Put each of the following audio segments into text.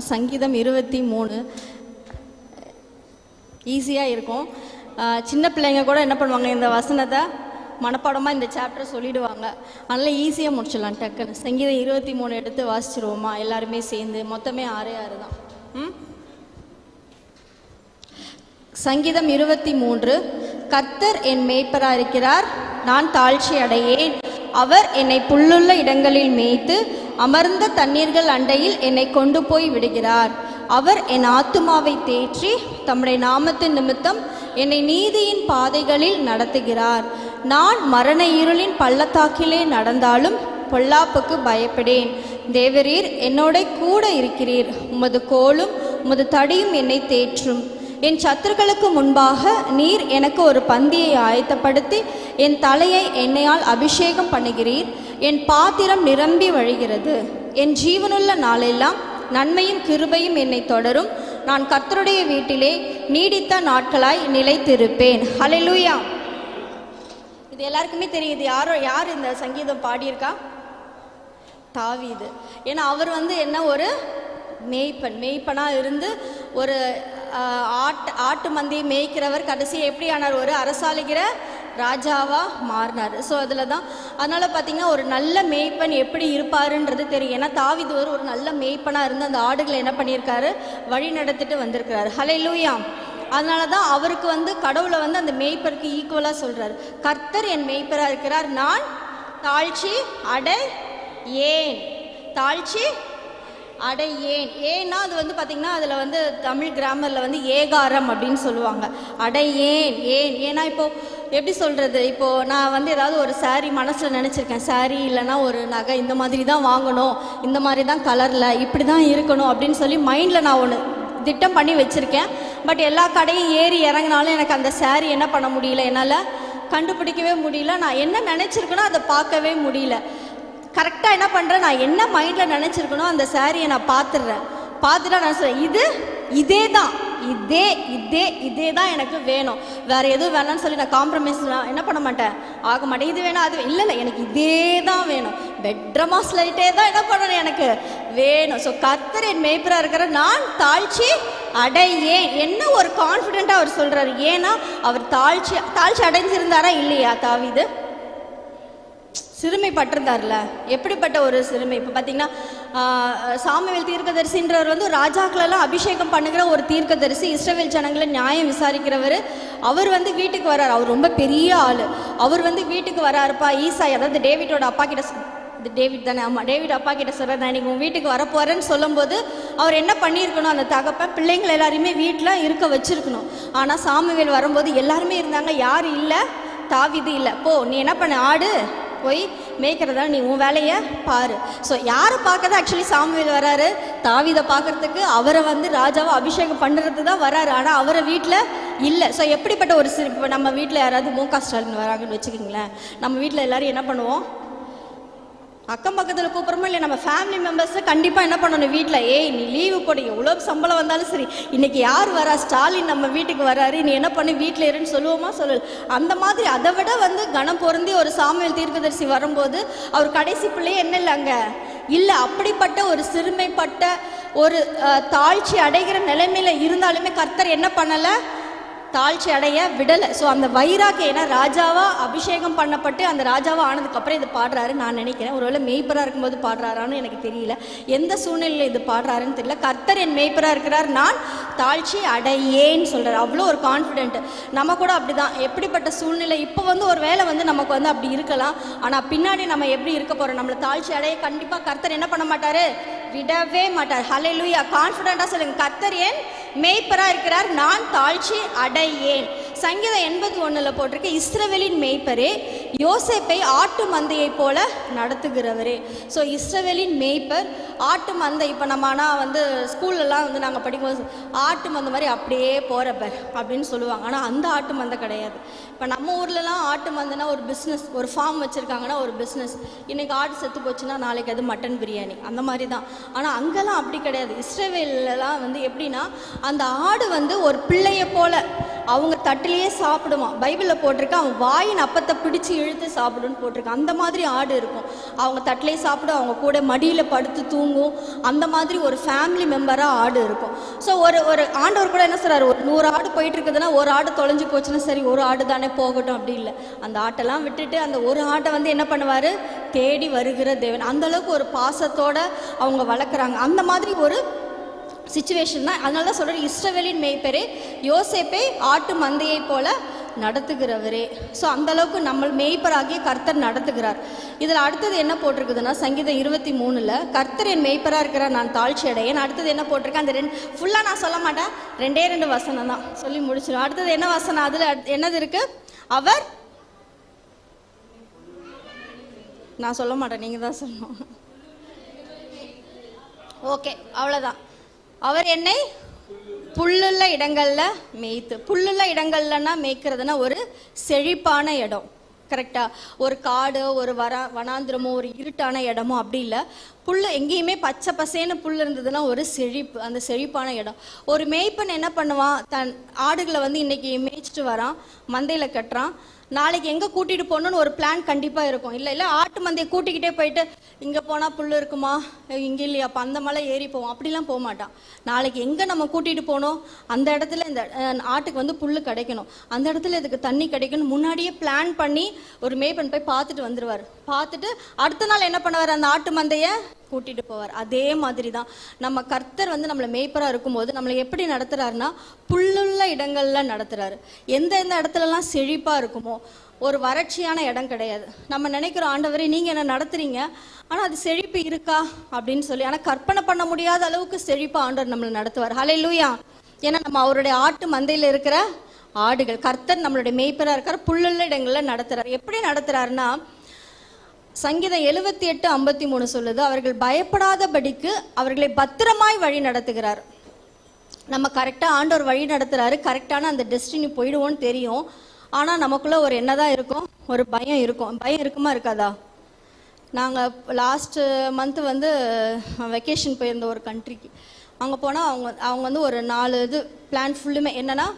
சங்கீதம் இருபத்தி மூணு. ஈஸியாக இருக்கும். சின்ன பிள்ளைங்க கூட என்ன பண்ணுவாங்க இந்த வசனத்தை மனப்பாடமாக இந்த சாப்டர் சொல்லிடுவாங்க. அதனால் ஈஸியாக முடிச்சிடலாம் டக்குன்னு. சங்கீதம் இருபத்தி மூணு எடுத்து வாசிச்சிருவோமா? எல்லாருமே சேர்ந்து. மொத்தமே ஆறே ஆறு தான். ம்? சங்கீதம் இருபத்தி மூன்று. கத்தர் என் மேய்ப்பராக இருக்கிறார் நான் தாழ்ச்சி அடையேன் அவர் என்னை புல்லுள்ள இடங்களில் மேய்த்து அமர்ந்த தண்ணீர்கள் அண்டையில் என்னை கொண்டு போய் விடுகிறார். அவர் என் ஆத்துமாவை தேற்றி தம்முடைய நாமத்தின் நிமித்தம் என்னை நீதியின் பாதைகளில் நடத்துகிறார். நான் மரண இருளின் பள்ளத்தாக்கிலே நடந்தாலும் பொல்லாப்புக்கு பயப்படேன். தேவரீர் என்னோட கூட இருக்கிறீர். உமது கோலும் உமது தடியும் என்னை தேற்றும். என் சத்துருக்களுக்கு முன்பாக நீர் எனக்கு ஒரு பந்தியை ஆயத்தப்படுத்தி என் தலையை எண்ணெயால் அபிஷேகம் பண்ணுகிறீர். என் பாத்திரம் நிரம்பி வழிகிறது. என் ஜீவனுள்ள நாளெல்லாம் நன்மையும் கிருபையும் என்னை தொடரும். நான் கர்த்தருடைய வீட்டிலே நீடித்த நாட்களாய் நிலைத்திருப்பேன். ஹalleluya இது எல்லாருக்குமே தெரியுது. யாரோ யார் இந்த சங்கீதம் பாடியிருக்கா? தாவிது. ஏன்னா அவர் வந்து என்ன ஒரு மேய்ப்பன். மேய்ப்பனாக இருந்து ஒரு ஆட்டு ஆட்டு மந்தையை மேய்க்கிறவர் கடைசி எப்படி ஆனார் ஒரு அரசாளுகிற ராஜாவாக மாறினார். ஸோ அதில் தான் அதனால் பார்த்தீங்கன்னா ஒரு நல்ல மேய்ப்பன் எப்படி இருப்பாருன்றது தெரியும். ஏன்னா தாவிதுவர் ஒரு நல்ல மேய்ப்பனாக இருந்து அந்த ஆடுகளை என்ன பண்ணியிருக்காரு? வழி நடத்திட்டு வந்திருக்கிறாரு. லூயாம் அதனால தான் அவருக்கு வந்து கடவுளை வந்து அந்த மேய்ப்பருக்கு ஈக்குவலாக சொல்கிறார் கர்த்தர் என் மேய்ப்பராக இருக்கிறார். நான் தாழ்ச்சி அடை ஏன் தாழ்ச்சி அடை ஏன் ஏன்னா அது வந்து பார்த்திங்கன்னா அதில் வந்து தமிழ் கிராமரில் வந்து ஏகாரம் அப்படின்னு சொல்லுவாங்க. அடை ஏன்? ஏன் ஏன்னா இப்போது எப்படி சொல்கிறது இப்போது நான் வந்து ஏதாவது ஒரு சாரீ மனசில் நினச்சிருக்கேன். சாரீ இல்லைன்னா ஒரு நகை இந்த மாதிரி தான் வாங்கணும். இந்த மாதிரி தான் கலரில் இப்படி தான் இருக்கணும் அப்படின்னு சொல்லி மைண்டில் நான் ஒன்று திட்டம் பண்ணி வச்சுருக்கேன். பட் எல்லா கடையும் ஏறி இறங்கினாலும் எனக்கு அந்த சாரீ என்ன பண்ண முடியல? என்னால் கண்டுபிடிக்கவே முடியல. நான் என்ன நினச்சிருக்கேனோ அதை பார்க்கவே முடியல. கரெக்டாக என்ன பண்ணுறேன் நான் என்ன மைண்டில் நினச்சிருக்கனோ அந்த சாரியை நான் பார்த்துடுறேன். பார்த்துட்டா நான் சொல்கிறேன் இது இதே தான் இதே இதே இதே தான் எனக்கு வேணும். வேறு எதுவும் வேணாம்னு சொல்லி நான் காம்ப்ரமைஸ் என்ன பண்ண மாட்டேன்? ஆக மாட்டேன். இது வேணாம் அது இல்லை இல்லை எனக்கு இதே தான் வேணும் பெட்ரமா ஸ்லைட்டே தான் என்ன பண்ணணும் எனக்கு? வேணும். ஸோ கத்தர் என் மேய்ப்பராக இருக்கிற நான் தாழ்ச்சி அடையேன். என்ன ஒரு கான்ஃபிடென்ட்டாக அவர் சொல்கிறாரு ஏன்னா அவர் தாழ்ச்சி தாழ்ச்சி அடைஞ்சிருந்தாரா இல்லையா தாவிது? சிறுமைப்பட்டிருந்தார்ல எப்படிப்பட்ட ஒரு சிறுமை? இப்போ பார்த்தீங்கன்னா சாமுவேல் தீர்க்கதரிசின்றவர் வந்து ராஜாக்களெல்லாம் அபிஷேகம் பண்ணுகிற ஒரு தீர்க்கதரிசி இஸ்ரவேல் ஜனங்களை நியாயம் விசாரிக்கிறவர். அவர் வந்து வீட்டுக்கு வரார் அவர் ரொம்ப பெரிய ஆள். அவர் வந்து வீட்டுக்கு வராருப்பா ஈசாய். அதாவது டேவிட்டோட அப்பா கிட்ட இது டேவிட் தானே? ஆமாம் டேவிட் அப்பா கிட்ட சொல்கிறேன் நான் இன்னைக்கு உன் வீட்டுக்கு வரப்போகிறேன்னு சொல்லும்போது அவர் என்ன பண்ணியிருக்கணும்? அந்த தகப்பன் பிள்ளைங்களை எல்லாருமே வீட்டில் இருக்க வச்சுருக்கணும். ஆனால் சாமுவேல் வரும்போது எல்லாருமே இருந்தாங்க. யார் இல்லை? தாவிது இல்லை. போ நீ என்ன பண்ண? ஆடு. போய் மேய்க்கிறதா நீ உன் வேலையை பாரு. ஸோ யாரை பார்க்க தான் ஆக்சுவலி சாமுவேல் வராரு? தாவிதை பார்க்கறதுக்கு அவரை வந்து ராஜாவை அபிஷேகம் பண்ணுறது தான் வராரு. ஆனால் அவரை வீட்டில் இல்லை. ஸோ எப்படிப்பட்ட ஒரு சிறு இப்போ நம்ம வீட்டில் யாராவது மு ஸ்டாலின் வராங்கன்னு வச்சுக்கிங்களேன். நம்ம வீட்டில் எல்லோரும் என்ன பண்ணுவோம்? அக்கம் பக்கத்தில் கூப்பிட்றோமோ இல்லை நம்ம ஃபேமிலி மெம்பர்ஸை கண்டிப்பாக என்ன பண்ணணும் வீட்டில் ஏய் நீ லீவு போடு எவ்வளோ சம்பளம் வந்தாலும் சரி இன்னைக்கு யார் வரா? ஸ்டாலின் நம்ம வீட்டுக்கு வராரு நீ என்ன பண்ணி வீட்டில் இருன்னு சொல்லுவோமா சொல்லல. அந்த மாதிரி அதை விட வந்து கணம் பொருந்தி ஒரு சாமியல் தீர்க்கதரிசி வரும்போது அவர் கடைசி பிள்ளையே என்ன இல்லைங்க இல்லை அப்படிப்பட்ட ஒரு சிறுமைப்பட்ட ஒரு தாழ்ச்சி அடைகிற நிலைமையில இருந்தாலுமே கர்த்தர் என்ன பண்ணலை? தாழ்ச்சி அடைய விடலை. ஸோ அந்த வைராக்கு ஏன்னா ராஜாவா அபிஷேகம் பண்ணப்பட்டு அந்த ராஜாவா ஆனதுக்கப்புறம் இது பாடுறாரு நான் நினைக்கிறேன். ஒருவேளை மெய்ப்பராக இருக்கும்போது பாடுறாரான்னு எனக்கு தெரியல. எந்த சூழ்நிலையில் இது பாடுறாருன்னு தெரியல. கர்த்தர் என் மெய்ப்பராக இருக்கிறார் நான் தாழ்ச்சி அடையேன்னு சொல்கிறார் அவ்வளோ ஒரு கான்ஃபிடென்ட் நம்ம கூட அப்படிதான். எப்படிப்பட்ட சூழ்நிலை? இப்போ வந்து ஒரு வேளை வந்து நமக்கு வந்து அப்படி இருக்கலாம். ஆனால் பின்னாடி நம்ம எப்படி இருக்க போகிறோம் நம்மளை தாழ்ச்சி அடைய கண்டிப்பாக கர்த்தர் என்ன பண்ண மாட்டார்? விடவே மாட்டார். ஹலே லூயா கான்ஃபிடென்ட்டாக சொல்லுங்கள் கர்த்தர் ஏன் மேய்ப்பராக இருக்கிறார் நான் தாழ்ச்சி அடையேன். சங்கீதம் எண்பத்தி ஒன்றில் போட்டிருக்கு இஸ்ரவேலின் மேய்ப்பரே யோசேப்பை ஆட்டு மந்தையைப் போல நடத்துகிறவரே. ஸோ இஸ்ரவேலின் மேய்ப்பர் ஆட்டு மந்தை இப்போ நம்ம ஆனால் வந்து ஸ்கூல்லலாம் வந்து நாங்கள் படிக்கும்போது ஆட்டு மந்தை மாதிரி அப்படியே போகிறப்பர் அப்படின்னு சொல்லுவாங்க. ஆனால் அந்த ஆட்டு மந்தை கிடையாது. இப்போ நம்ம ஊர்லலாம் ஆட்டு மந்தைனா ஒரு பிஸ்னஸ் ஒரு ஃபார்ம் வச்சுருக்காங்கன்னா ஒரு பிஸ்னஸ் இன்றைக்கி ஆடு செத்து போச்சுன்னா நாளைக்கு அது மட்டன் பிரியாணி. அந்த மாதிரி தான். ஆனால் அங்கெல்லாம் அப்படி கிடையாது. இஸ்ரேவேலலாம் வந்து எப்படின்னா அந்த ஆடு வந்து ஒரு பிள்ளைய போல அவங்க தட்டிலேயே சாப்பிடுவான் பைபிளில் போட்டிருக்கு அவன் வாயின் அப்பத்தை பிடிச்சி இழுத்து சாப்பிடுன்னு போட்டிருக்கு. அந்த மாதிரி ஆடு இருக்கும். அவங்க தட்டிலே சாப்பிடும் அவங்க கூட மடியில் படுத்து தூங்கும். அந்த மாதிரி ஒரு ஃபேமிலி மெம்பராக ஆடு இருக்கும். ஸோ ஒரு ஒரு ஆண்டவர் கூட என்ன சொல்கிறார் ஒரு நூறு ஆடு போயிட்டு இருக்குதுன்னா ஒரு ஆடு தொலைஞ்சு போச்சுன்னா சரி ஒரு ஆடு தானே போகட்டும் அப்படி இல்லை. அந்த ஆட்டெல்லாம் விட்டுட்டு அந்த ஒரு ஆட்டை வந்து என்ன பண்ணுவார்? தேடி வருகிற தேவன். அந்த அளவுக்கு ஒரு பாசத்தோடு அவங்க வளர்க்குறாங்க. அந்த மாதிரி ஒரு சுச்சுவேஷன் தான். அதனால தான் சொல்கிறேன் இஸ்ரவேலின் மேய்ப்பரே யோசேப்பை ஆட்டு மந்தையை போல நடத்துகிறவரே. ஸோ அந்த அளவுக்கு நம்ம மேய்ப்பராகிய கர்த்தர் நடத்துகிறார். இதில் அடுத்தது என்ன போட்டிருக்குதுன்னா சங்கீதம் இருபத்தி மூணில் கர்த்தர் என் மேய்ப்பராக இருக்கிறார் நான் தாழ்ச்சி அடையேன். அடுத்தது என்ன போட்டிருக்கேன் அந்த ரெண்டு ஃபுல்லாக நான் சொல்ல மாட்டேன். ரெண்டே ரெண்டு வசனம் தான். சொல்லி முடிச்சிடும் அடுத்தது என்ன வசனம்? அதில் என்னது இருக்குது அவர் நான் சொல்ல மாட்டேன் நீங்கள் தான் சொல்லணும். ஓகே அவ்வளோதான் அவர் என்னை புல்லுள்ள இடங்கள்ல மேய்த்து புல்லுள்ள இடங்கள்லன்னா மேய்க்கிறதுனா ஒரு செழிப்பான இடம். கரெக்டா ஒரு காடு ஒரு வர வனாந்திரமோ ஒரு இருட்டான இடமோ அப்படி இல்லை. புல் எங்கேயுமே பச்சை பசேன்னு புல் இருந்ததுன்னா ஒரு செழிப்பு அந்த செழிப்பான இடம். ஒரு மேய்ப்பன் என்ன பண்ணுவான்? தன் ஆடுகளை வந்து இன்னைக்கு மேய்ச்சிட்டு வரான் மந்தையில் கட்டுறான். நாளைக்கு எங்கே கூட்டிகிட்டு போகணும்னு ஒரு பிளான் கண்டிப்பாக இருக்கும். இல்லை இல்லை ஆட்டு மந்தையை கூட்டிக்கிட்டே போயிட்டு இங்கே போனால் புல் இருக்குமா? இங்கே இல்லையா அப்போ அந்த மலை ஏறி போவோம். அப்படிலாம் போக மாட்டான். நாளைக்கு எங்கே நம்ம கூட்டிகிட்டு போகணும்? அந்த இடத்துல இந்த ஆட்டுக்கு வந்து புல் கிடைக்கணும். அந்த இடத்துல இதுக்கு தண்ணி கிடைக்கணும். முன்னாடியே பிளான் பண்ணி ஒரு மேய்பன் போய் பார்த்துட்டு வந்துடுவார் பார்த்துட்டு அடுத்த நாள் என்ன பண்ணுவார் அந்த ஆட்டு மந்தையை? கூட்டிட்டு போவார். அதே மாதிரி தான் நம்ம கர்த்தர் வந்து நம்மளை மேய்ப்பராக இருக்கும்போது நம்மளை எப்படி நடத்துறாருன்னா புல்லுள்ள இடங்கள்ல நடத்துறாரு. எந்த எந்த இடத்துலலாம் செழிப்பாக இருக்குமோ ஒரு வறட்சியான இடம் கிடையாது. நம்ம நினைக்கிற ஆண்டவரை நீங்கள் என்ன நடத்துறீங்க? ஆனால் அது செழிப்பு இருக்கா? அப்படின்னு சொல்லி ஆனால் கற்பனை பண்ண முடியாத அளவுக்கு செழிப்பாக ஆண்டவர் நம்மளை நடத்துவார். ஹலே லூயா ஏன்னா நம்ம அவருடைய ஆட்டு மந்தையில் இருக்கிற ஆடுகள் கர்த்தர் நம்மளுடைய மேய்ப்பராக இருக்கிற புல்லுள்ள இடங்களில் நடத்துறாரு. எப்படி நடத்துறாருன்னா சங்கீதம் எழுபத்தி எட்டு ஐம்பத்தி மூணு சொல்லுது அவர்கள் பயப்படாதபடிக்கு அவர்களை பத்திரமாய் வழி நடத்துகிறார். நம்ம கரெக்டாக ஆண்டவர் வழி நடத்துகிறாரு கரெக்டான அந்த டெஸ்டினி போயிடுவோன்னு தெரியும். ஆனால் நமக்குள்ள ஒரு என்னதான் இருக்கும்? ஒரு பயம் இருக்கும். பயம் இருக்குமா இருக்காதா? நாங்கள் லாஸ்ட்டு மந்த்து வந்து வெக்கேஷன் போயிருந்தோம் ஒரு கண்ட்ரிக்கு அங்கே போனால் அவங்க அவங்க வந்து ஒரு நாலு இது பிளான் ஃபுல்லுமே என்னென்னா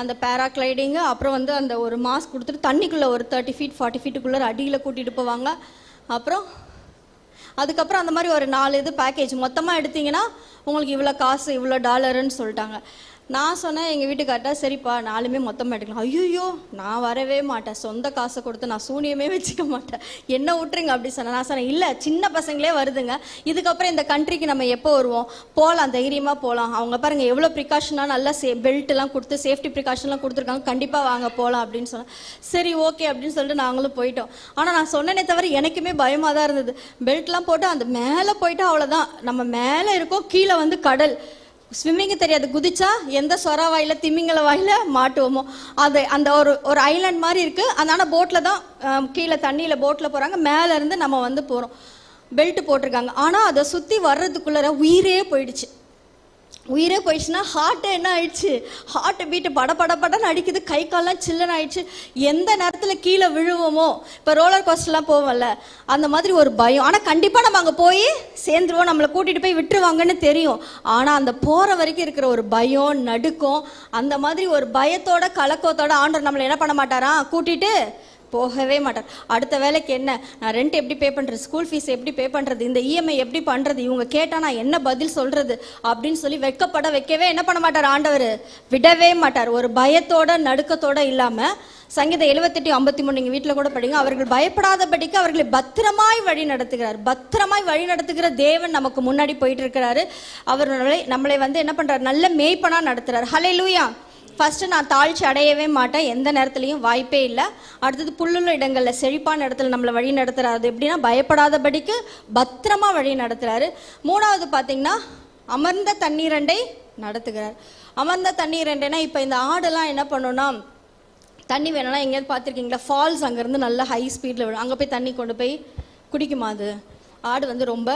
அந்த பேராக்ளைடிங்கு அப்புறம் வந்து அந்த ஒரு மாஸ்க் கொடுத்துட்டு தண்ணிக்குள்ளே ஒரு தேர்ட்டி ஃபீட் ஃபார்ட்டி ஃபீட்டுக்குள்ளே அடியில் கூட்டிகிட்டு போவாங்க. அப்புறம் அதுக்கப்புறம் அந்த மாதிரி ஒரு நாலு இது பேக்கேஜ் மொத்தமாக எடுத்தீங்கன்னா உங்களுக்கு இவ்வளோ காசு இவ்வளோ டாலருன்னு சொல்லிட்டாங்க. நான் சொன்னேன் எங்கள் வீட்டுக்கார்ட்டா சரிப்பா நாலுமே மொத்தமாக எடுக்கலாம். ஐயோ நான் வரவே மாட்டேன். சொந்த காசை கொடுத்து நான் சூனியமே வச்சுக்க மாட்டேன். என்ன விட்டுருங்க அப்படி சொன்னேன். நான் சொன்னேன் இல்லை சின்ன பசங்களே வருதுங்க. இதுக்கப்புறம் இந்த கண்ட்ரிக்கு நம்ம எப்போ வருவோம்? போகலாம் தைரியமாக போகலாம் அவங்க பாருங்க எவ்வளோ ப்ரிகாஷனாக நல்லா சே பெல்ட்லாம் கொடுத்து சேஃப்டி ப்ரிகாஷன்லாம் கொடுத்துருக்காங்க. கண்டிப்பாக வாங்க போகலாம் அப்படின்னு சொன்னேன். சரி ஓகே அப்படின்னு சொல்லிட்டு நாங்களும் போயிட்டோம். ஆனால் நான் சொன்னேனே தவிர எனக்குமே பயமாக தான் இருந்தது. பெல்ட்லாம் போட்டு அந்த மேலே போயிட்டு அவ்வளோதான் நம்ம மேலே இருக்கோம் கீழே வந்து கடல். ஸ்விம்மிங்கு தெரியாது. குதிச்சா எந்த சொரா வாயில திமிங்கல வாயில மாட்டுவோமோ. அது அந்த ஒரு ஒரு ஐலாண்ட் மாதிரி இருக்கு. அதனால போட்டில் தான் கீழே தண்ணியில் போட்டில் போகிறாங்க மேலேருந்து நம்ம வந்து போகிறோம் பெல்ட் போட்டிருக்காங்க. ஆனால் அதை சுற்றி வர்றதுக்குள்ளே உயிரே போயிடுச்சு. உயிரே போயிடுச்சுன்னா ஹார்ட்டு என்ன ஆயிடுச்சு? ஹார்ட் பீட்டு பட பட படன்னு அடிக்குது. கை கால்லாம் சில்லன் ஆயிடுச்சு. எந்த நேரத்தில் கீழே விழுவோமோ இப்போ ரோலர் கோஸ்டர்லாம் போவோம்ல அந்த மாதிரி ஒரு பயம். ஆனால் கண்டிப்பாக நம்ம அங்கே போய் சேர்ந்துருவோம். நம்மளை கூட்டிகிட்டு போய் விட்டுருவாங்கன்னு தெரியும். ஆனால் அந்த போகிற வரைக்கும் இருக்கிற ஒரு பயம் நடுக்கம் அந்த மாதிரி ஒரு பயத்தோட கலக்கத்தோட ஆண்டவர் நம்மளை என்ன பண்ண மாட்டாரா? கூட்டிட்டு போகவே மாட்டார். அடுத்த வேலைக்கு என்ன? நான் ரெண்ட் எப்படி பே பண்ணுறது ஸ்கூல் ஃபீஸ் எப்படி பே பண்ணுறது இந்த இஎம்ஐ எப்படி பண்ணுறது இவங்க கேட்டால் நான் என்ன பதில் சொல்கிறது அப்படின்னு சொல்லி வெக்கப்பட வைக்கவே என்ன பண்ண மாட்டார் ஆண்டவர்? விடவே மாட்டார். ஒரு பயத்தோட நடுக்கத்தோட இல்லாமல் சங்கீதம் எழுபத்தெட்டு ஐம்பத்தி மூணு நீங்கள் வீட்டில் கூட படிங்க. அவர்கள் பயப்படாதபடிக்கு அவர்களை பத்திரமாய் வழி நடத்துகிறார். பத்திரமாய் வழி நடத்துகிற தேவன் நமக்கு முன்னாடி போயிட்டு இருக்கிறாரு. அவர் நம்மளை நம்மளை வந்து என்ன பண்ணுறாரு நல்ல மேய்ப்பனாக நடத்துகிறார் ஹலே லூயா ஃபஸ்ட்டு நான் தாழ்ச்சி அடையவே மாட்டேன். எந்த நேரத்துலையும் வாய்ப்பே இல்லை. அடுத்தது புல்லுள்ள இடங்களில் செழிப்பான இடத்துல நம்மளை வழி நடத்துறாரு. எப்படின்னா பயப்படாதபடிக்கு பத்திரமா வழி நடத்துறாரு. மூணாவது பார்த்தீங்கன்னா அமர்ந்த தண்ணீரண்டை நடத்துகிறார். அமர்ந்த தண்ணீரண்டைனா இப்போ இந்த ஆடெல்லாம் என்ன பண்ணுன்னா தண்ணி வேணும்னா எங்கேயாவது பார்த்துருக்கீங்களா? ஃபால்ஸ் அங்கேருந்து நல்லா ஹை ஸ்பீடில் விடும் அங்கே போய் தண்ணி கொண்டு போய் குடிக்குமா அது? ஆடு வந்து ரொம்ப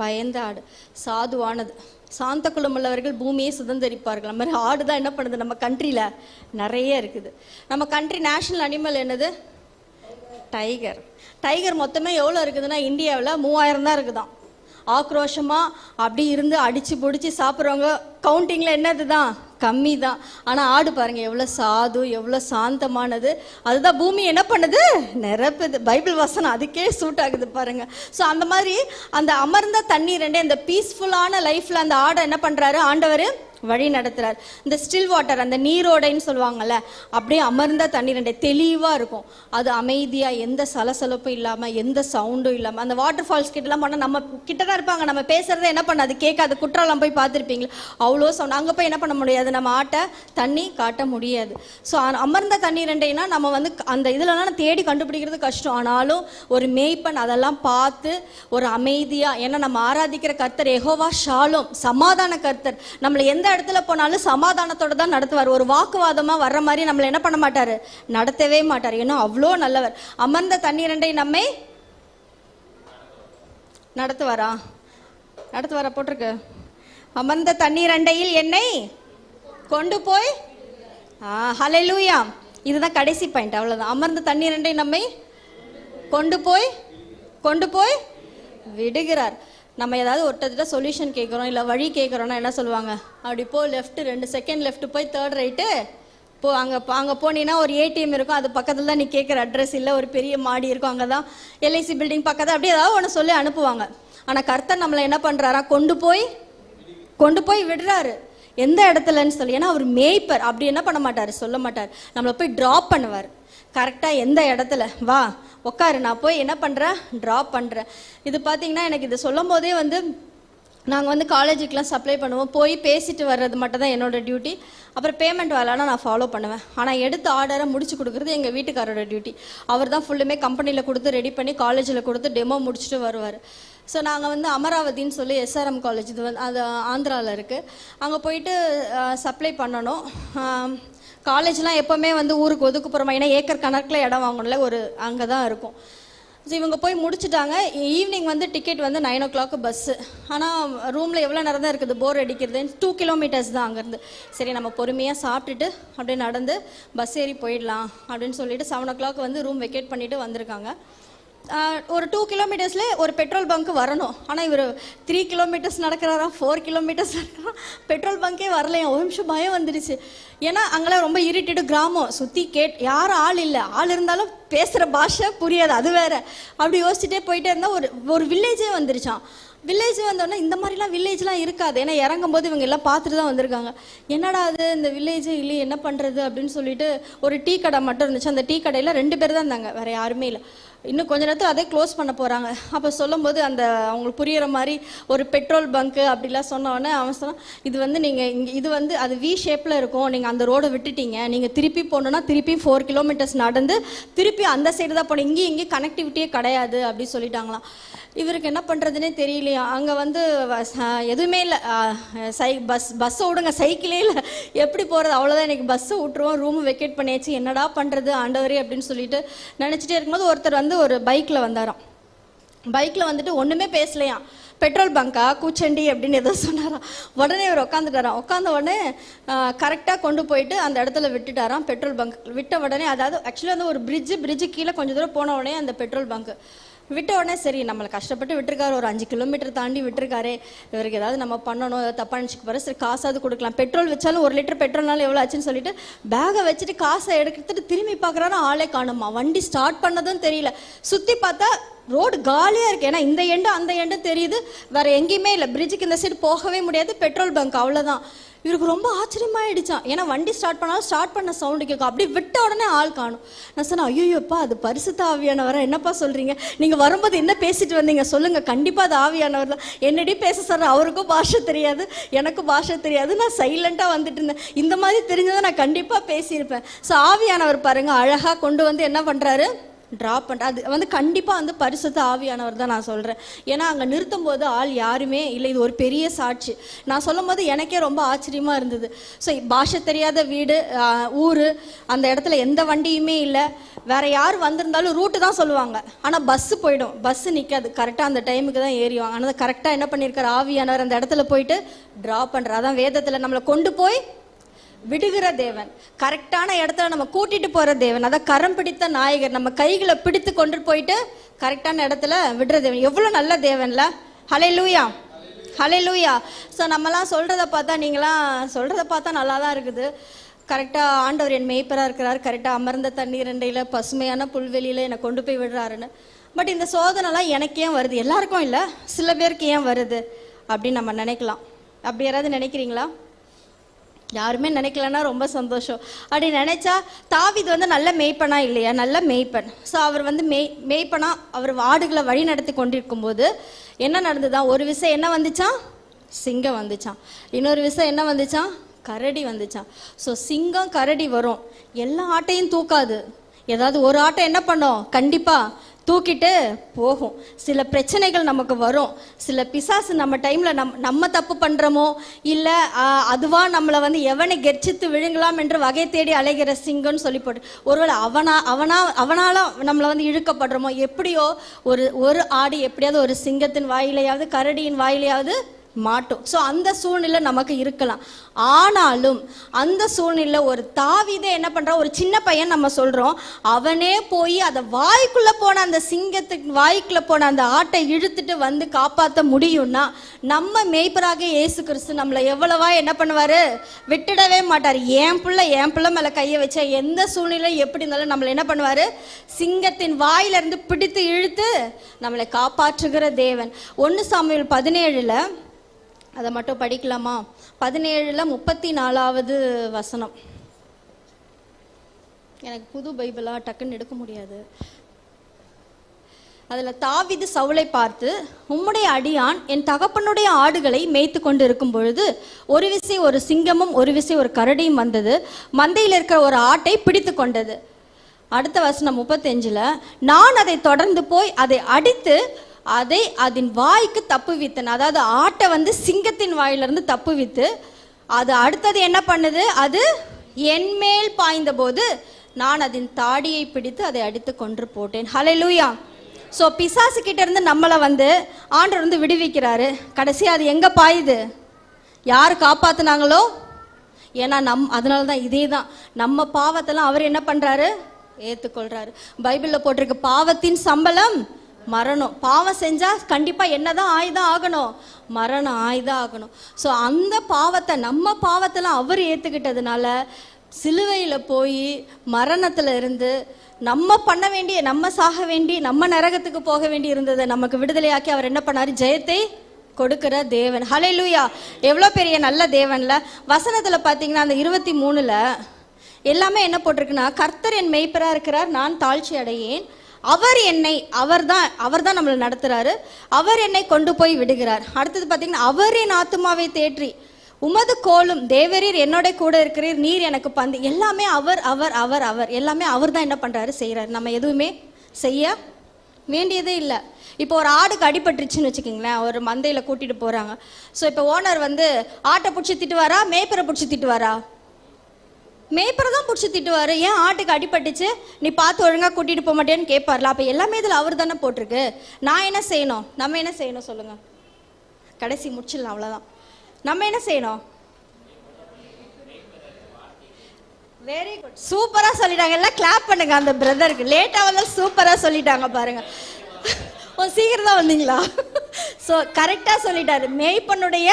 பயந்த ஆடு. சாதுவானது. சாந்த குலமுள்ளவர்கள் பூமியை சுதந்திரிப்பார்கள். அந்த மாதிரி ஆடு தான் என்ன பண்ணுது? நம்ம கண்ட்ரியில் நிறைய இருக்குது. நம்ம கண்ட்ரி நேஷனல் அனிமல் என்னது? டைகர் டைகர் மொத்தமே எவ்வளோ இருக்குதுன்னா இந்தியாவில் மூவாயிரம் தான் இருக்குதான் ஆக்ரோஷமாக அப்படி இருந்து அடித்து பிடிச்சி சாப்பிட்றவங்க கவுண்டிங்கில் என்னது தான் கம்மி தான் ஆனால் ஆடு பாருங்க எவ்வளோ சாது எவ்வளோ சாந்தமானது. அதுதான் பூமி என்ன பண்ணுது? நிரப்புது. பைபிள் வசனம் அதுக்கே சூட் ஆகுது பாருங்க. ஸோ அந்த மாதிரி அந்த அமர்ந்த தண்ணீர் ரெண்டே இந்த பீஸ்ஃபுல்லான லைஃப்பில் அந்த ஆடை என்ன பண்ணுறாரு ஆண்டவர் வழி நடத்துறார். இந்த ஸ்டில் வாட்டர் அந்த நீரோடைன்னு சொல்லுவாங்கல்ல அப்படியே அமர்ந்த தண்ணீர் ரெண்டே தெளிவாக இருக்கும். அது அமைதியாக எந்த சலசலப்பும் இல்லாமல் எந்த சவுண்டும் இல்லாமல் அந்த வாட்டர் ஃபால்ஸ் கிட்டலாம் போனால் நம்ம கிட்ட தான் இருப்பாங்க. நம்ம பேசுறதை என்ன பண்ணாது? கேட்காது. குற்றாலம் போய் பார்த்துருப்பீங்களா? அவ்வளோ சவுண்ட் அங்கே போய் என்ன பண்ண முடியாது? நம்ம ஆட்டை தண்ணி காட்ட முடியாது. ஸோ அமர்ந்த தண்ணீர் ரெண்டைனா நம்ம வந்து அந்த இதுலலாம் தேடி கண்டுபிடிக்கிறது கஷ்டம். ஆனாலும் ஒரு மேய்ப்பன் அதெல்லாம் பார்த்து ஒரு அமைதியாக ஏன்னா நம்ம ஆராதிக்கிற கர்த்தர் எகோவா ஷாலும் சமாதான கர்த்தர். நம்மளை எந்த இடத்துல போனாலும் சமாதானத்தோட தான் நடத்துவார். ஒரு வாக்குவாதமாக வர்ற மாதிரி நம்மளை என்ன பண்ண மாட்டார்? நடத்தவே மாட்டார். ஏன்னா அவ்வளோ நல்லவர். அமர்ந்த தண்ணீரண்டை நம்மை நடத்துவாரா? நடத்துவாரா போட்டிருக்கு? அமர்ந்த தண்ணீரண்டையில் என்னை கொண்டு போய் ஹலெலூயா இதுதான் கடைசி பாயிண்ட் அவ்வளவுதான். அமர்ந்த தண்ணீரண்டை நம்மை கொண்டு போய் கொண்டு போய் விடுகிறார். நம்ம ஏதாவது ஒருத்தர்கிட்ட சொல்யூஷன் கேட்குறோம் இல்லை வழி கேட்குறோன்னா என்ன சொல்லுவாங்க? அப்படி போ லெஃப்ட் ரெண்டு செகண்ட் லெஃப்ட் போய் தேர்ட் ரைட்டு போ அங்கே அங்கே போனீங்கன்னா ஒரு ஏடிஎம் இருக்கும் அது பக்கத்தில் தான் நீ கேட்குற அட்ரஸ் இல்லை ஒரு பெரிய மாடி இருக்கும் அங்கே தான் எல்ஐசி பில்டிங் பக்கத்தில் அப்படியே ஏதாவது ஒன்று சொல்லி அனுப்புவாங்க. ஆனால் கர்த்தர் நம்மளை என்ன பண்ணுறாரா கொண்டு போய் கொண்டு போய் விடுறாரு. எந்த இடத்துலன்னு சொல்லி ஏன்னா அவர் மேய்ப்பர். அப்படி என்ன பண்ண மாட்டார்? சொல்ல மாட்டார். நம்மளை போய் ட்ராப் பண்ணுவார். கரெக்டாக எந்த இடத்துல? வா உட்காரு நான் போய் என்ன பண்ணுறேன் ட்ராப் பண்ணுறேன் இது பார்த்தீங்கன்னா எனக்கு இது சொல்லும் போதே வந்து நாங்கள் வந்து காலேஜுக்கெலாம் சப்ளை பண்ணுவோம். போய் பேசிட்டு வர்றது மட்டும் தான் என்னோட டியூட்டி அப்புறம் பேமெண்ட் வரலான்னா நான் ஃபாலோ பண்ணுவேன். ஆனால் எடுத்த ஆர்டரை முடிச்சு கொடுக்குறது எங்கள் வீட்டுக்காரோட டியூட்டி அவர் தான் ஃபுல்லுமே கம்பெனியில் கொடுத்து ரெடி பண்ணி காலேஜில் கொடுத்து டெமோ முடிச்சுட்டு வருவார். ஸோ நாங்கள் வந்து அமராவதின்னு சொல்லி எஸ்ஆர்எம் காலேஜ் இது வந்து அது ஆந்திராவில் இருக்குது அங்கே போயிட்டு சப்ளை பண்ணணும். காலேஜ்லாம் எப்போவுமே வந்து ஊருக்கு ஒதுக்குப்புறமா ஏன்னா ஏக்கர் கணக்கில் இடம் வாங்கணும்ல ஒரு அங்கே தான் இருக்கும். ஸோ இவங்க போய் முடிச்சுட்டாங்க. ஈவினிங் வந்து டிக்கெட் வந்து நைன் ஓ கிளாக்கு பஸ்ஸு ஆனால் ரூமில் எவ்வளோ நேரம் தான் இருக்குது? போர் அடிக்கிறது டூ கிலோமீட்டர்ஸ் தான் அங்கேருந்து சரி நம்ம பொறுமையாக சாப்பிட்டுட்டு அப்படியே நடந்து பஸ் ஏறி போயிடலாம் அப்படின்னு சொல்லிட்டு செவன் ஓ கிளாக் வந்து ரூம் வெக்கேட் பண்ணிவிட்டு வந்திருக்காங்க. ஒரு டூ கிலோமீட்டர்ஸ்லேயே ஒரு பெட்ரோல் பங்க் வரணும். ஆனால் இவர் த்ரீ கிலோமீட்டர்ஸ் நடக்கிறாராம் ஃபோர் கிலோமீட்டர்ஸ் நடக்கிறான் பெட்ரோல் பங்கே வரலையா ஒரு நிமிஷம் பயம் வந்துடுச்சு. ஏன்னா அங்கெல்லாம் ரொம்ப இரிட்டேடு கிராமம். சுற்றி கேட் யாரும் ஆள் இல்லை. ஆள் இருந்தாலும் பேசுகிற பாஷை புரியாது அது வேற. அப்படி யோசிச்சுட்டே போயிட்டே இருந்தால் ஒரு ஒரு வில்லேஜே வந்துருச்சான் வில்லேஜ் வந்தோடனே இந்த மாதிரிலாம் வில்லேஜ்லாம் இருக்காது. ஏன்னா இறங்கும் போது இவங்க எல்லாம் பார்த்துட்டு தான் வந்திருக்காங்க. என்னடா அது இந்த வில்லேஜே இல்லையே என்ன பண்ணுறது அப்படின்னு சொல்லிட்டு ஒரு டீ கடை மட்டும் இருந்துச்சு. அந்த டீ கடையில் ரெண்டு பேர் தான் இருந்தாங்க. வேறு யாருமே இல்லை. இன்னும் கொஞ்ச நேரத்தில் அதே க்ளோஸ் பண்ண போகிறாங்க அப்போ சொல்லும்போது அந்த அவங்களுக்கு புரிகிற மாதிரி ஒரு பெட்ரோல் பங்க்கு அப்படிலாம் சொன்னோடனே அவன் சொன்னான் இது வந்து நீங்கள் இங்கே இது வந்து அது வி ஷேப்பில் இருக்கும். நீங்கள் அந்த ரோடை விட்டுட்டீங்க. நீங்கள் திருப்பி போகணுன்னா திருப்பி ஃபோர் கிலோமீட்டர்ஸ் நடந்து திருப்பி அந்த சைடு தான் போனோம் இங்கேயும் இங்கேயும் கனெக்டிவிட்டியே கிடையாது அப்படின்னு சொல்லிட்டாங்களாம். இவருக்கு என்ன பண்ணுறதுனே தெரியலையா? அங்கே வந்து எதுவுமே இல்லை. சை பஸ் பஸ்ஸை விடுங்க சைக்கிளே இல்லை. எப்படி போகிறது அவ்வளோதான் எனக்கு பஸ்ஸை விட்டுருவோம் ரூமு வெக்கேட் பண்ணியாச்சு. என்னடா பண்ணுறது ஆண்டவரே அப்படின்னு சொல்லிட்டு நினச்சிட்டே இருக்கும்போது ஒருத்தர் வந்து ஒரு பைக்கில் வந்தாராம். பைக்கில் வந்துட்டு ஒன்றுமே பேசலையாம். பெட்ரோல் பங்கா கூச்சண்டி அப்படின்னு ஏதோ சொன்னாராம். உடனே இவர் உட்காந்துட்டாராம் உட்காந்த உடனே கரெக்டாக கொண்டு போயிட்டு அந்த இடத்துல விட்டுட்டாராம் பெட்ரோல் பங்க். விட்ட உடனே அதாவது ஆக்சுவலி வந்து ஒரு பிரிட்ஜு பிரிட்ஜு கீழே கொஞ்சம் தூரம் போன உடனே அந்த பெட்ரோல் பங்க். விட்ட உடனே சரி நம்மளை கஷ்டப்பட்டு விட்டுருக்காரு ஒரு அஞ்சு கிலோமீட்டர் தாண்டி விட்டுருக்காரு இவருக்கு ஏதாவது நம்ம பண்ணணும் ஏதாவது தப்பா நினச்சிக்க போகிற சரி காசாவது கொடுக்கலாம். பெட்ரோல் வச்சாலும் ஒரு லிட்டர் பெட்ரோல்னால எவ்வளோ ஆச்சுன்னு சொல்லிட்டு பேகை வச்சுட்டு காசை எடுத்துட்டு திரும்பி பார்க்குறாரு ஆளே காணுமா? வண்டி ஸ்டார்ட் பண்ணதும் தெரியல. சுற்றி பார்த்தா ரோடு காலியாக இருக்குது ஏன்னா இந்த எண்டு அந்த எண்டு தெரியுது. வேறு எங்கேயுமே இல்லை. பிரிட்ஜுக்கு இந்த சைடு போகவே முடியாது. பெட்ரோல் பங்க் அவ்வளோதான் இவருக்கு ரொம்ப ஆச்சரியமாயிடுச்சான் ஏன்னா வண்டி ஸ்டார்ட் பண்ணாலும் ஸ்டார்ட் பண்ண சவுண்டு கேட்கும். அப்படி விட்ட உடனே ஆள் காணும். நான் சொன்னேன் ஐயோப்பா அது பரிசுத்த ஆவியானவரா? என்னப்பா சொல்கிறீங்க நீங்கள் வரும்போது என்ன பேசிட்டு வந்தீங்க? சொல்லுங்கள் கண்டிப்பாக அது ஆவியானவர் தான். என்னடி பேச சார் அவருக்கும் பாஷை தெரியாது எனக்கும் பாஷை தெரியாது. நான் சைலண்ட்டாக வந்துட்டு இருந்தேன். இந்த மாதிரி தெரிஞ்சதை நான் கண்டிப்பாக பேசியிருப்பேன். ஸோ ஆவியானவர் பாருங்கள் அழகாக கொண்டு வந்து என்ன பண்ணுறாரு ட்ராப் பண்ணுற அது வந்து கண்டிப்பாக வந்து பரிசுத்த ஆவியானவர் தான் நான் சொல்கிறேன் ஏன்னா அங்கே நிறுத்தும் போது ஆள் யாருமே இல்லை. இது ஒரு பெரிய சாட்சி. நான் சொல்லும் போது எனக்கே ரொம்ப ஆச்சரியமாக இருந்தது. ஸோ பாஷை தெரியாத வீடு ஊர் அந்த இடத்துல எந்த வண்டியுமே இல்லை. வேற யார் வந்திருந்தாலும் ரூட்டு தான் சொல்லுவாங்க. ஆனால் பஸ்ஸு போயிடும். பஸ்ஸு நிற்காது கரெக்டாக அந்த டைமுக்கு தான் ஏறிவாங்க ஆனால் கரெக்டாக என்ன பண்ணியிருக்காரு ஆவியானவர் அந்த இடத்துல போயிட்டு ட்ராப் பண்ணுறாரு அதான் வேதத்தில் நம்மளை கொண்டு போய் விடுகிற தேவன். கரெக்டான இடத்துல நம்ம கூட்டிட்டு போற தேவன். அதான் கரம் பிடித்த நாயகர். நம்ம கைகளை பிடித்து கொண்டு போயிட்டு கரெக்டான இடத்துல விடுற தேவன். எவ்வளவு நல்ல தேவன்ல. ஹலே லூயா ஹலே லூயா ஸோ நம்மலாம் சொல்கிறத பார்த்தா நீங்களாம் சொல்கிறத பார்த்தா நல்லா தான் இருக்குது. கரெக்டாக ஆண்டவர் என் மேய்ப்பராக இருக்கிறார். கரெக்டாக அமர்ந்த தண்ணீர் ரெண்டையில் பசுமையான புல்வெளியில் என்னை கொண்டு போய் விடுறாருன்னு. பட் இந்த சோதனைலாம் எனக்கு ஏன் வருது? எல்லாருக்கும் இல்லை. சில பேருக்கு ஏன் வருது? அப்படின்னு நம்ம நினைக்கலாம். அப்படி யாராவது நினைக்கிறீங்களா? யாருமே நினைக்கலன்னா ரொம்ப சந்தோஷம். அப்படி நினைச்சா தாவிது வந்து நல்ல மேய்ப்பனா இல்லையா? நல்ல மேய்ப்பன். ஸோ அவர் வந்து மேய் மேய்ப்பனா அவர் ஆடுகளை வழி நடத்தி கொண்டிருக்கும் போது என்ன நடந்ததா? ஒரு விஷயம் என்ன வந்துச்சான் சிங்கம் வந்துச்சான் இன்னொரு விஷயம் என்ன வந்துச்சான் கரடி வந்துச்சான் ஸோ சிங்கம் கரடி வரும். எல்லா ஆட்டையும் தூக்காது. ஏதாவது ஒரு ஆட்டை என்ன பண்ணும்? கண்டிப்பா தூக்கிட்டு போகும். சில பிரச்சனைகள் நமக்கு வரும். சில பிசாசு நம்ம டைம்ல நம் நம்ம தப்பு பண்றோமோ? இல்ல அதுவாக அதுவா நம்மளை வந்து எவனை கெர்ச்சித்து விழுங்கலாம் என்று வகை தேடி அலைகிற சிங்கம்னு சொல்லி போட்டு ஒருவேளை அவனா அவனா அவனால நம்மளை வந்து இழுக்கப்படுறோமோ? எப்படியோ ஒரு ஒரு ஆடு எப்படியாவது ஒரு சிங்கத்தின் வாயிலையாவது கரடியின் வாயிலையாவது மாட்டோம். ஸோ அந்த சூழ்நிலை நமக்கு இருக்கலாம். ஆனாலும் அந்த சூழ்நிலை ஒரு தாவிதே என்ன பண்ணுறான் ஒரு சின்ன பையன் நம்ம சொல்கிறோம் அவனே போய் அதை வாய்க்குள்ளே போன அந்த சிங்கத்துக்கு வாய்க்குள்ளே போன அந்த ஆட்டை இழுத்துட்டு வந்து காப்பாற்ற முடியும்னா நம்ம மேய்ப்பராக இயேசு கிறிஸ்து நம்மளை எவ்வளவா என்ன பண்ணுவார்? விட்டுடவே மாட்டார். என் பிள்ளை என் பிள்ளை மேலே கையை வச்சா எந்த சூழ்நிலை எப்படி இருந்தாலும் நம்மளை என்ன பண்ணுவார்? சிங்கத்தின் வாயிலிருந்து பிடித்து இழுத்து நம்மளை காப்பாற்றுகிற தேவன். ஒன்று சாமியில் பதினேழில் அதை மட்டும் படிக்கலாமா? பதினேழில் முப்பத்தி நாலாவது வசனம். எனக்கு புது பைபிளா? டக்குன்னு எடுக்க முடியாது. அதில் தாவிது சவுளை பார்த்து உம்முடைய அடியான் என் தகப்பனுடைய ஆடுகளை மேய்த்து கொண்டு இருக்கும் பொழுது ஒரு விசை ஒரு சிங்கமும் ஒரு விசை ஒரு கரடியும் வந்தது. மந்தையில் இருக்கிற ஒரு ஆட்டை பிடித்து கொண்டது. அடுத்த வசனம் முப்பத்தஞ்சில் நான் அதை தொடர்ந்து போய் அதை அடித்து அதை அதன் வாய்க்கு தப்புவித்தன் அதாவது ஆட்டை வந்து சிங்கத்தின் வாயிலிருந்து தப்புவித்து அது அடுத்தது என்ன பண்ணுது? அது என் மேல் பாய்ந்த போது நான் அதன் தாடியை பிடித்து அதை அடித்து கொன்று போட்டேன். ஹalleluya ஸோ பிசாசு கிட்ட இருந்து நம்மளை வந்து ஆண்டவர் வந்து விடுவிக்கிறாரு. கடைசி அது எங்க பாயுது? யார் காப்பாத்துனாங்களோ? ஏன்னா நம் அதனால தான் இதே தான் நம்ம பாவத்தெல்லாம் அவர் என்ன பண்றாரு? ஏத்துக்கொள்றாரு. பைபிளில் போட்டிருக்க பாவத்தின் சம்பளம் மரணம். பாவம் செஞ்சால் கண்டிப்பாக என்ன என்னதான் ஆயுதம் ஆகணும். மரணம் ஆயுதம் ஆகணும். ஸோ அந்த பாவத்தை நம்ம பாவத்தெல்லாம் அவர் ஏற்றுக்கிட்டதுனால சிலுவையில் போய் மரணத்தில் இருந்து நம்ம பண்ண வேண்டிய நம்ம சாக வேண்டி நம்ம நரகத்துக்கு போக வேண்டி இருந்ததை நமக்கு விடுதலையாக்கி அவர் என்ன பண்ணார்? ஜெயத்தை கொடுக்கிற தேவன். ஹalleluya எவ்வளோ பெரிய நல்ல தேவன்ல. வசனத்தில் பார்த்தீங்கன்னா அந்த இருபத்தி மூணில் எல்லாமே என்ன போட்டிருக்குன்னா கர்த்தர் என் மெய்ப்பராக இருக்கிறார் நான் தாழ்ச்சி அடையேன். அவர் என்னை அவர் தான் அவர் தான் நம்மளை நடத்துகிறாரு அவர் என்னை கொண்டு போய் விடுகிறார். அடுத்தது பார்த்தீங்கன்னா அவர் என் தேற்றி உமது கோலும் தேவரீர் என்னோட கூட இருக்கிறீர் நீர் எனக்கு பந்து. எல்லாமே அவர் அவர் அவர் அவர். எல்லாமே அவர் தான் என்ன பண்றாரு? செய்கிறார் நம்ம எதுவுமே செய்ய வேண்டியதே இல்லை. இப்போ ஒரு ஆடுக்கு அடிபட்டுருச்சுன்னு வச்சுக்கோங்களேன் ஒரு மந்தையில் கூட்டிட்டு போறாங்க. ஸோ இப்போ ஓனர் வந்து ஆட்டை பிடிச்சி திட்டுவாரா மேய்ப்பரை பிடிச்சி திட்டுவாரா? மேய்ப்பரை தான் பிடிச்சி திட்டுவார். ஏன் ஆட்டுக்கு அடிபட்டுச்சு? நீ பார்த்து ஒழுங்காக கூட்டிகிட்டு போக மாட்டேன்னு கேட்பார்ல அப்போ எல்லாமே இதில் அவர் தானே போட்டிருக்கு. நான் என்ன செய்யணும்? நம்ம என்ன செய்யணும் சொல்லுங்கள் கடைசி முடிச்சிடலாம் அவ்வளோதான் நம்ம என்ன செய்யணும்? வெரி குட் சூப்பராக சொல்லிட்டாங்க. எல்லாம் கிளாப் பண்ணுங்க அந்த பிரதருக்கு லேட்டாக வந்தாலும் சூப்பராக சொல்லிட்டாங்க பாருங்க. ஓ சீக்கிரம் தான் வந்தீங்களா ஸோ கரெக்டாக சொல்லிட்டாரு. மேய்ப்பனுடைய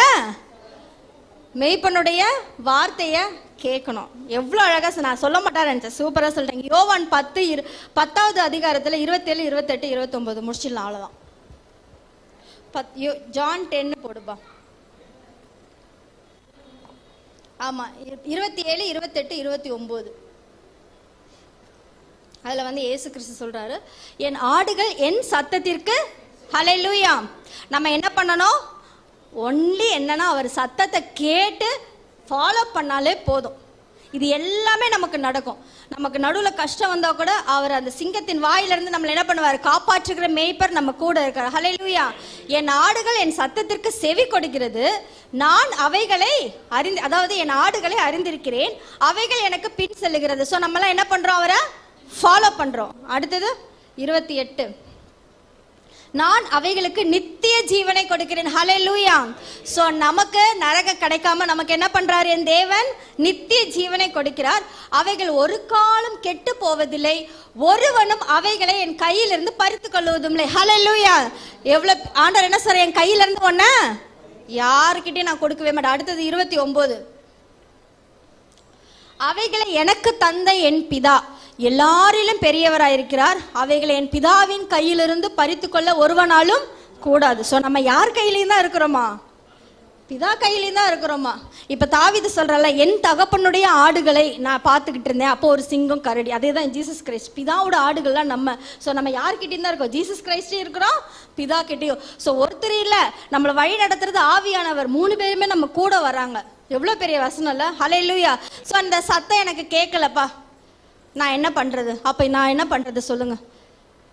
மெய்ப்பனுடைய வார்த்தையை கேட்கணும். எவ்வளோ அழகா நான் சொல்ல மாட்டேன் நினச்சேன் சூப்பரா சொல்கிறேன் யோவான் பத்து இரு பத்தாவது அதிகாரத்துல இருபத்தேழு இருபத்தெட்டு இருபத்தொம்போது முடிச்சிடலாம் அவ்வளோதான் பத் யோ- ஜான் டென்னு போடுப்பா. ஆமா இரு- இருபத்தி ஏழு இருபத்தெட்டு இருபத்தி ஒம்பது அதுல வந்து இயேசு கிறிஸ்து சொல்றாரு என் ஆடுகள் என் சத்தத்திற்கு ஹalleluya நம்ம என்ன பண்ணணும்? ஒன்லி என்னன்னா அவர் சத்தத்தை கேட்டு ஃபாலோ பண்ணாலே போதும். இது எல்லாமே நமக்கு நடக்கும். நமக்கு நடுவில் கஷ்டம் வந்தால் கூட அவர் அந்த சிங்கத்தின் வாயிலிருந்து நம்மளை என்ன பண்ணுவார்? காப்பாற்றுகிற மேய்ப்பர் நம்ம கூட இருக்கார். ஹalleluya என் ஆடுகள் என் சத்தத்திற்கு செவி கொடுக்கிறது. நான் அவைகளை அறிந்து அதாவது என் ஆடுகளை அறிந்திருக்கிறேன். அவைகள் எனக்கு பின் செல்லுகிறது. ஸோ நம்மளாம் என்ன பண்ணுறோம் அவரை? ஃபாலோ பண்ணுறோம் அடுத்தது இருபத்தி எட்டு. நான் அவைகளுக்கு நித்திய ஜீவனை கொடுக்கிறேன். ஹலை லூயா ஸோ நமக்கு நரக கிடைக்காம நமக்கு என்ன பண்றாரு என் தேவன்? நித்திய ஜீவனை கொடுக்கிறார். அவைகள் ஒரு காலம் கெட்டு போவதில்லை. ஒருவனும் அவைகளை என் கையிலிருந்து பறித்து கொள்வதும் இல்லை லூயா எவ்வளோ ஆண்டவர் என்ன சார் என் கையிலிருந்து ஒன்ன யாருக்கிட்டையும் நான் கொடுக்கவே மாட்டேன். அடுத்தது இருபத்தி ஒன்பது அவைகளை எனக்கு தந்த என் பிதா. எல்லாரிலும் பெரியவராயிருக்கிறார். அவைகளை என் பிதாவின் கையிலிருந்து பறித்து கொள்ள ஒருவனாலும் கூடாது. ஸோ நம்ம யார் கையிலையும் தான் இருக்கிறோமா? பிதா கையிலையும் தான் இருக்கிறோமா? இப்போ தாவிது சொல்கிறல்ல என் தகப்பனுடைய ஆடுகளை நான் பார்த்துக்கிட்டு இருந்தேன். அப்போ ஒரு சிங்கம் கரடி. அதே தான் ஜீசஸ் கிரைஸ்ட். பிதாவோட ஆடுகள்லாம் நம்ம ஸோ நம்ம யார்கிட்டையும் தான் இருக்கோம். ஜீசஸ் கிரைஸ்டையும் இருக்கிறோம் பிதா கிட்டேயும். ஸோ ஒருத்தர் இல்லை நம்மளை வழி நடத்துறது ஆவியானவர். மூணு பேருமே நம்ம கூட வராங்க. எவ்வளோ பெரிய வசனம் இல்லை? ஹalleluya ஸோ அந்த சத்தம் எனக்கு கேட்கலப்பா. நான் என்ன பண்ணுறது அப்போ நான் என்ன பண்ணுறது சொல்லுங்கள்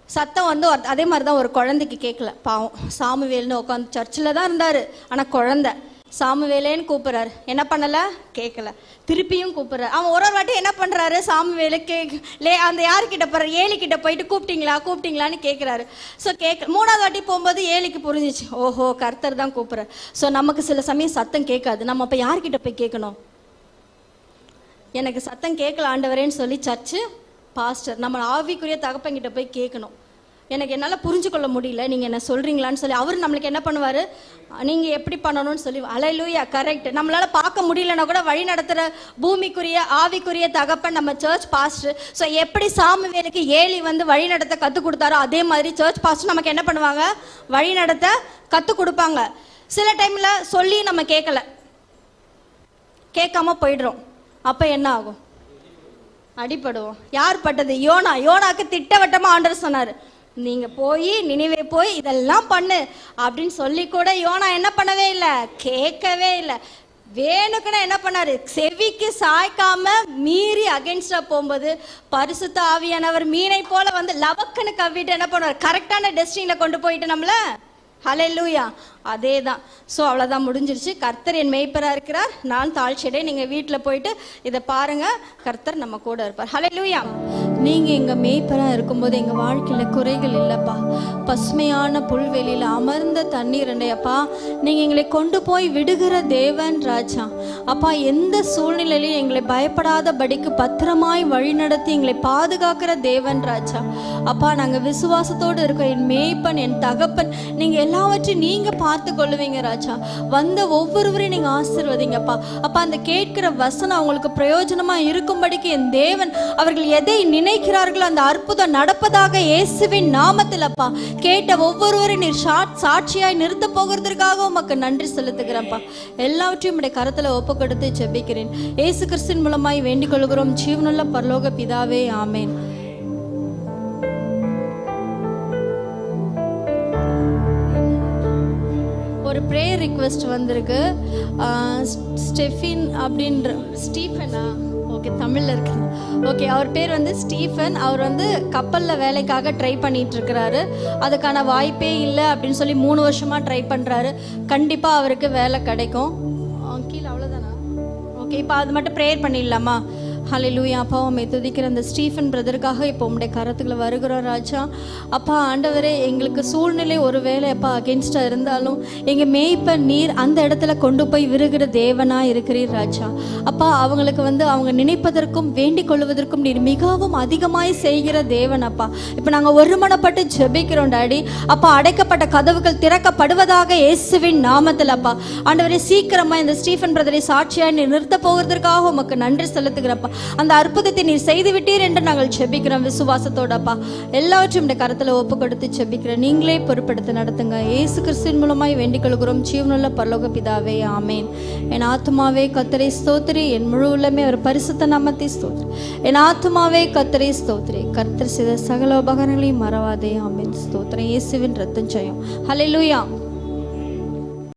சத்தம் வந்து ஒரு- அதே மாதிரி தான் ஒரு குழந்தைக்கு கேட்கல பாவம். சாமுவேல்னு உட்காந்து சர்ச்சில் தான் இருந்தார் ஆனால் குழந்த. சாமுவேலேன்னு கூப்பிட்றாரு. என்ன பண்ணலை? கேட்கல திருப்பியும் கூப்பிட்றாரு அவன் ஒரு ஒரு வாட்டி என்ன பண்ணுறாரு சாமுவேலு கே லே அந்த யாருக்கிட்ட போகிறார் ஏலிக்கிட்ட போயிட்டு கூப்பிட்டீங்களா? கூப்பிட்டீங்களான்னு கேட்குறாரு ஸோ கேட்க மூணாவது வாட்டி போகும்போது ஏலிக்கு புரிஞ்சிச்சு. ஓஹோ கர்த்தர் தான் கூப்பிட்றாரு ஸோ நமக்கு சில சமயம் சத்தம் கேட்காது நம்ம அப்போ யார்கிட்ட போய் கேட்கணும் எனக்கு சத்தம் கேட்கல ஆண்டவரேன்னு சொல்லி சர்ச்சு பாஸ்டர் நம்ம ஆவிக்குரிய தகப்பங்கிட்ட போய் கேட்கணும். எனக்கு என்னால் புரிஞ்சு கொள்ள முடியல நீங்கள் என்ன சொல்கிறீங்களான்னு சொல்லி. அவர் நம்மளுக்கு என்ன பண்ணுவார்? நீங்கள் எப்படி பண்ணணும்னு சொல்லி அலையிலூயா கரெக்ட் நம்மளால் பார்க்க முடியலன்னா கூட வழி நடத்துகிற பூமிக்குரிய ஆவிக்குரிய தகப்பன் நம்ம சர்ச் பாஸ்டர் ஸோ எப்படி சாமுவேலுக்கு ஏலி வந்து வழி நடத்த கற்றுக் கொடுத்தாரோ அதே மாதிரி சர்ச் பாஸ்டர் நமக்கு என்ன பண்ணுவாங்க? வழி நடத்த கற்றுக் கொடுப்பாங்க. சில டைமில் சொல்லி நம்ம கேட்கல. கேட்காம போயிடுறோம். அப்போ என்ன ஆகும்? அடிப்படுவோம் யார் பட்டது? யோனா. யோனாக்கு திட்டவட்டமா ஆண்டர் சொன்னார். நீங்க போய் நினைவே போய் இதெல்லாம் பண்ணு. அப்படின்னு சொல்லி கூட யோனா என்ன பண்ணவே இல்லை. கேட்கவே இல்லை. வேணுக்குன்னா என்ன பண்ணாரு? செவிக்கு சாய்க்காம மீறி அகென்ஸ்டா போகும்போது பரிசுத்த ஆவியானவர் மீனை போல வந்து லவக்குன்னு கவ்விட்டு என்ன பண்ணுவார்? கரெக்டான டெஸ்டிங்ல கொண்டு போயிட்டு நம்மள ஹalleluya அதே தான் ஸோ அவ்வளோதான் முடிஞ்சிருச்சு. கர்த்தர் என் மேய்ப்பராக இருக்கிறார். நான் தாழ்ச்சியடை நீங்கள் வீட்டில் போயிட்டு இதை பாருங்க. கர்த்தர் நம்ம கூட இருப்பார். ஹலோ லூயா நீங்கள் எங்கள் மேய்ப்பராக இருக்கும்போது எங்கள் வாழ்க்கையில் குறைகள் இல்லைப்பா. பசுமையான புல்வெளியில் அமர்ந்த தண்ணீர் அப்பா நீங்கள் எங்களை கொண்டு போய் விடுகிற தேவன் ராஜா. அப்பா எந்த சூழ்நிலையிலும் எங்களை பயப்படாதபடிக்கு பத்திரமாய் வழிநடத்தி எங்களை பாதுகாக்கிற தேவன் ராஜா. அப்பா நாங்கள் விசுவாசத்தோடு இருக்கோம். என் மேய்ப்பன் என் தகப்பன். நீங்கள் எல்லாவற்றையும் நீங்கள் பார்த்து கொள்ளுவீங்க ராஜா. வந்த ஒவ்வொருவரையும் நீங்கள் ஆசிர்வதிங்கப்பா. அப்பா அந்த கேட்கிற வசனம் அவங்களுக்கு பிரயோஜனமாக இருக்கும்படிக்கு என் தேவன் அவர்கள் எதை நினைக்கிறார்களோ அந்த அற்புதம் நடப்பதாக இயேசுவின் நாமத்திலப்பா. கேட்ட ஒவ்வொருவரையும் நீர் சாட்சியாய் நிறுத்த போகிறதுக்காக உமக்கு நன்றி செலுத்துகிறேன்ப்பா. எல்லாவற்றையும் உடைய கரத்தில் ஒப்பு கொடுத்து ஜெபிக்கிறேன் இயேசு கிறிஸ்தின் மூலமாய் வேண்டிக் கொள்கிறோம். ஜீவனுள்ள பரலோக பிதாவே ஆமேன். ப்ரேயர் ரிக்வெஸ்ட் வந்திருக்கு. ஸ்டெஃபின் அப்படின்ற ஸ்டீஃபனா ஓகே தமிழில் இருக்கு. ஓகே அவர் பேர் வந்து ஸ்டீஃபன் அவர் வந்து கப்பலில் வேலைக்காக ட்ரை பண்ணிட்டு இருக்கிறாரு அதுக்கான வாய்ப்பே இல்லை அப்படின்னு சொல்லி மூணு வருஷமாக ட்ரை பண்ணுறாரு கண்டிப்பாக அவருக்கு வேலை கிடைக்கும். கீழே அவ்வளோதானா ஓகே இப்போ அது மட்டும் ப்ரேயர் பண்ணிடலாமா? ஹalleluya. அப்பா உண்மை துதிக்கிற அந்த ஸ்டீஃபன் பிரதருக்காக இப்போ உங்களுடைய கரத்துக்குள்ள வருகிறோம் ராஜா. அப்பா ஆண்டவரே எங்களுக்கு சூழ்நிலை ஒரு வேலை அப்பா அகென்ஸ்டாக இருந்தாலும் எங்கள் மேய்ப்ப நீர் அந்த இடத்துல கொண்டு போய் விருகிற தேவனாக இருக்கிறீர் ராஜா. அப்பா அவங்களுக்கு வந்து அவங்க நினைப்பதற்கும் வேண்டிக் கொள்வதற்கும் நீர் மிகவும் அதிகமாய் செய்கிற தேவன் அப்பா. இப்போ நாங்கள் ஒருமனப்பட்டு ஜெபிக்கிறோம் டாடி. அப்பா அடைக்கப்பட்ட கதவுகள் திறக்கப்படுவதாக இயேசுவின் நாமத்தில் அப்பா. ஆண்டவரே சீக்கிரமாக இந்த ஸ்டீஃபன் பிரதரை சாட்சியாக நிறுத்த போகிறதுக்காக உமக்கு நன்றி செலுத்துகிறப்பா அந்த அற்புதத்தை நீர் செய்து விட்டீர் என்று நாங்கள் ஜெபிக்கிறோம் விசுவாசத்தோடப்பா எல்லாவற்றையும் இந்த கரத்தில் ஒப்பு கொடுத்து செபிக்கிறேன் நீங்களே பொறுப்படுத்தி நடத்துங்க. ஏசு கிறிஸ்துவின் மூலமாய் வேண்டிக் கொள்கிறோம். ஜீவனுள்ள பரலோக பிதாவே ஆமேன். என் ஆத்மாவே கத்தரை ஸ்தோத்திரி. என் முழு உள்ளமே ஒரு பரிசுத்த நாமத்தை ஸ்தோத்ரி என் ஆத்மாவே கத்தரை ஸ்தோத்ரி கர்த்தர் செய்த சகல உபகரணங்களையும் மறவாதே. ஆமேன். ஸ்தோத்திரம். இயேசுவின் ரத்தம் ஜெயம். ஹalleluya.